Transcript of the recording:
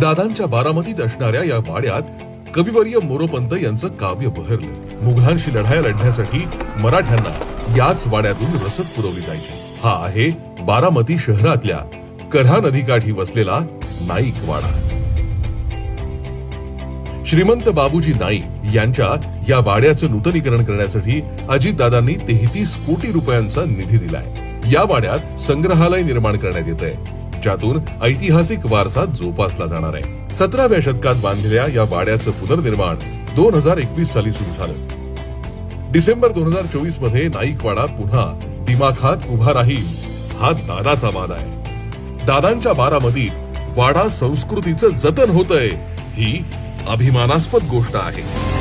दादांच्या बारामतीत असणाऱ्या या वाड्यात कविवर्य मोरोपंत यांचं काव्य बहरलं. मुघलांशी लढाया लढण्यासाठी मराठ्यांना याच वाड्यातून रसद पुरवली जायची. हा आहे बारामती शहरातल्या कऱ्हा नदीकाठी वसलेला नाईक वाडा. श्रीमंत बाबूजी नाईक यांच्या या वाड्याचं नूतनीकरण करण्यासाठी अजितदादांनी तेहतीस कोटी रुपयांचा निधी दिलाय. या वाड्यात संग्रहालय निर्माण करण्यात येत आहे ज्यातून ऐतिहासिक वारसा जोपासला जाणार आहे. सतराव्या शतकात बांधलेल्या या वाड्याचं पुनर्निर्माण दोन हजार एकवीस साली सुरू झालं. डिसेंबर दोन हजार चोवीसमध्ये नाईकवाडा पुन्हा दिमाखात उभा राहील. हा दादाचा वाद आहे. दादांच्या बारामतीत वाडा संस्कृतीचं जतन होतंय ही अभिमानास्पद गोष्ट आहे.